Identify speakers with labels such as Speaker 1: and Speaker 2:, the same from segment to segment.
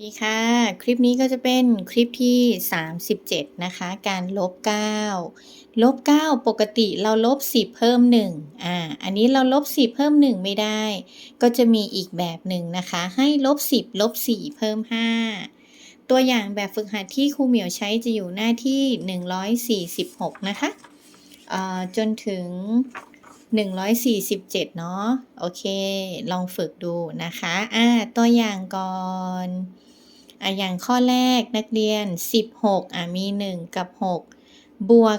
Speaker 1: ดีค่ะ คลิปนี้ก็จะเป็นคลิปที่ 37 นะคะ การลบ 9 ลบ 9 ปกติเราลบ 10 เพิ่ม 1 อ่า อันนี้เราลบ 10 เพิ่ม 1 ไม่ได้ ก็จะมีอีกแบบหนึ่งนะคะ ให้ลบ 10 ลบ 4 เพิ่ม 5 ตัวอย่างแบบฝึกหัดที่ครูเหมียวใช้จะอยู่หน้าที่ 146 นะคะเอ่อจนถึง 147 เนาะ โอเค ลองฝึกดูนะคะ อ่า ตัวอย่างก่อน อะอย่างข้อแรกนักเรียน 16อะมี 1 กับ 6 บวก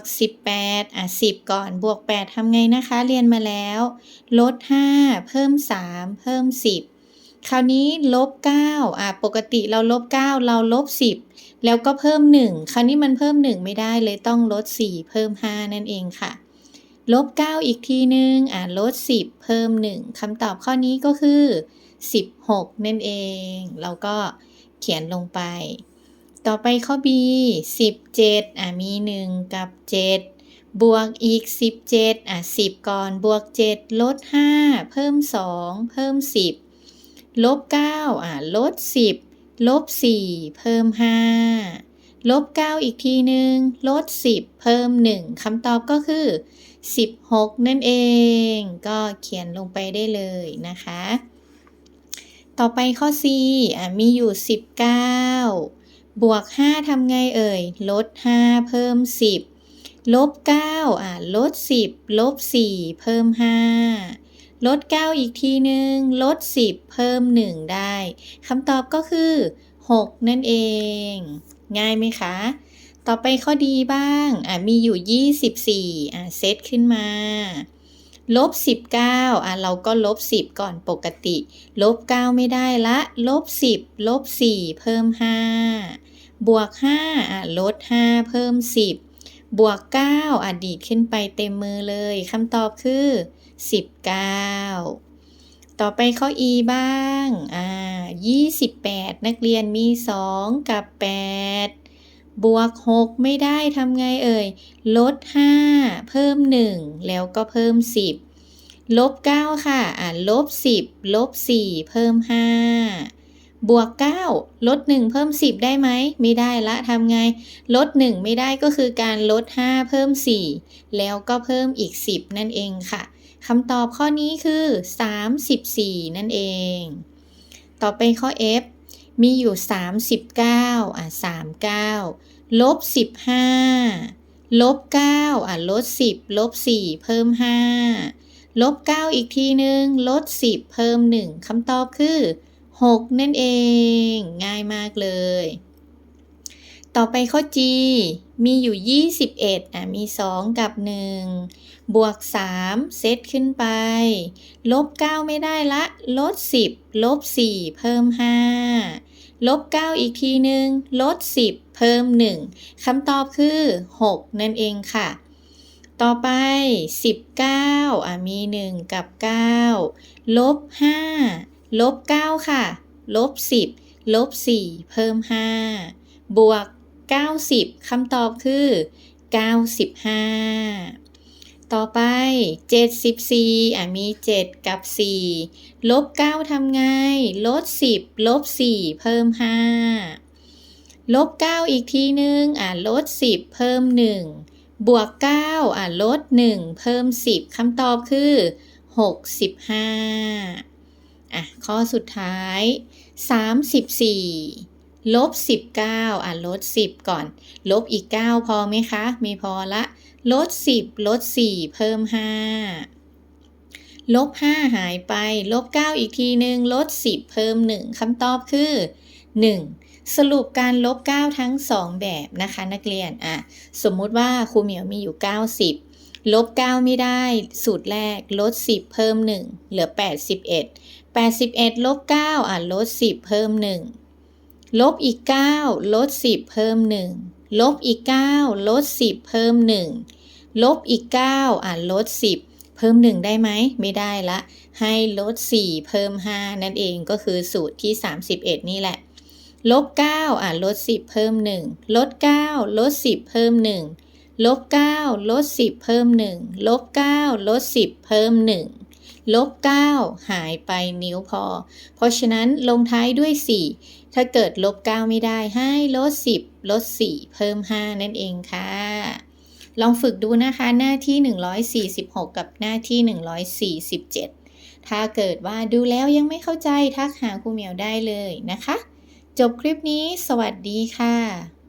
Speaker 1: 18อะ10 ก่อนบวก 8ทำไงนะคะ เรียนมาแล้ว ลด 5 เพิ่ม 3 เพิ่ม 10 คราวนี้ลบ9อะปกติเราลบ 9 เราลบ 10 แล้วก็เพิ่ม 1 คราวนี้มันเพิ่ม 1 ไม่ได้เลยต้องลด 4 เพิ่ม 5 นั่นเองค่ะลบ 9 อีกทีนึง อะลด 10 เพิ่ม 1คำตอบข้อนี้ก็คือ 16 นั่นเองเราก็ เขียนลงไป ต่อไปข้อ B 17อะมี 1 กับ 7 บวกอีก 17อะ10 ก่อน บวก 7 ลด 5 เพิ่ม 2 เพิ่ม 10 ลบ 9อะลด 10 ลบ 4 เพิ่ม 5 ลบ 9 อีกทีหนึ่งลด 10 เพิ่ม 1คำตอบก็คือ 16 นั่นเอง ก็เขียนลงไปได้เลยนะคะ ต่อไปข้อ C อะมีอยู่ 19 บวก 5ทำไงเอ่ย ลด 5 เพิ่ม 10 ลบ 9 อะ ลด 10 ลบ 4 เพิ่ม 5 ลด 9 อีกทีหนึ่งลด 10 เพิ่ม 1 ได้คำตอบก็คือ 6 นั่นเอง ง่ายไหมคะ ต่อไปข้อดีบ้าง อะ มีอยู่ 24 อะ เซตขึ้นมา ลบ 19อะเราก็ลบ 10 ก่อนปกติ ลบ 9 ไม่ได้ละ ลบ 10 ลบ 4 เพิ่ม 5 บวก 5อะลด 5 เพิ่ม 10 บวก 9อะดีดขึ้นไปเต็มมือเลยคำตอบคือ 19 ต่อไปข้อ E บ้าง อ่า 28 นักเรียนมี 2 กับ 8 บวก 6 ไม่ได้ทำไงเอ่ย ลด 5 เพิ่ม 1 แล้วก็เพิ่ม 10 ลบ 9 ค่ะ อ่าลบ 10 ลบ 4 เพิ่ม 5 บวก 9 ลด 1 เพิ่ม 10 ได้ไหม ไม่ได้ละทำไง ลด 1 ไม่ได้ก็คือการลด 5 เพิ่ม 4 แล้วก็เพิ่มอีก 10 นั่นเองค่ะ คำตอบข้อนี้คือ 34 นั่นเอง ต่อไปข้อ F มีอยู่ 39อะ39 ลบ 15 ลบ 9อะลด 10 ลบ 4 เพิ่ม 5 ลบ 9 อีกทีหนึ่งลด 10 เพิ่ม 1คำตอบคือ 6 นั่นเอง ง่ายมากเลย ต่อไปข้อ G มีอยู่ 21 อะ มี 2 กับ 1 บวก 3 เซตขึ้นไป ลบ 9 ไม่ได้ละ ลด 10 ลบ 4 เพิ่ม 5 ลบ 9 อีกทีหนึ่งลด 10 เพิ่ม 1 คำตอบคือ 6 นั่นเองค่ะ ต่อไป 19 อะ มี 1 กับ 9 ลบ 5 ลบ 9 ค่ะ ลบ 10 ลบ 4 เพิ่ม 5 บวก 90 คำตอบคือ 95 ต่อไป 74 อะมี 7 กับ 4 ลบ 9 ทำไง ลด 10 ลบ 4 เพิ่ม 5 ลบ 9 อีกทีนึง อะลด 10 เพิ่ม 1 บวก 9 อะลด 1 เพิ่ม 10 คำตอบคือ 65 อะ ข้อสุดท้าย 34 ลบ 19 อะลด 10 ก่อน ลบอีก 9 พอไหมคะม่พอละ ลด 10 ลด 4 เพิ่ม 5 ลบ 5 หายไป ลบ 9 อีกทีหนึ่งลด 10 เพิ่ม 1คำตอบคือ 1 สรุปการลบ 9 ทั้ง 2 แบบนะคะนักเรียน อะ สมมุติว่าครูเหมียวมีอยู่ 90 ลบ 9 ไม่ได้ สูตรแรก ลด 10 เพิ่ม 1 เหลือ 81 81 ลบ 9 อะ ลด 10 เพิ่ม 1 ลบอีก 9 ลด 10 เพิ่ม 1 ลบอีก 9 ลด 10 เพิ่ม 1 ลบอีก 9 อะลด 10 เพิ่ม 1 ได้ไหม ไม่ได้ละ ให้ลด 4 เพิ่ม 5 นั่นเองก็คือสูตรที่ 31 นี่แหละ ลบ 9 อะลด 10 เพิ่ม 1 ลด 9 ลด 10 เพิ่ม 1 ลบ 9 ลด 10 เพิ่ม 1 ลบ 9 ลด 10 เพิ่ม 1ลบ 9 หายไปนิ้วพอ เพราะฉะนั้นลงท้ายด้วย 4 ถ้าเกิดลบ 9 ไม่ได้ให้ลด 10 ลด 4 เพิ่ม 5 นั่นเองค่ะ ลองฝึกดูนะคะหน้าที่ 146 กับหน้าที่ 147 ถ้าเกิดว่าดูแล้วยังไม่เข้าใจทักหาครูเหมียวได้เลยนะคะ จบคลิปนี้สวัสดีค่ะ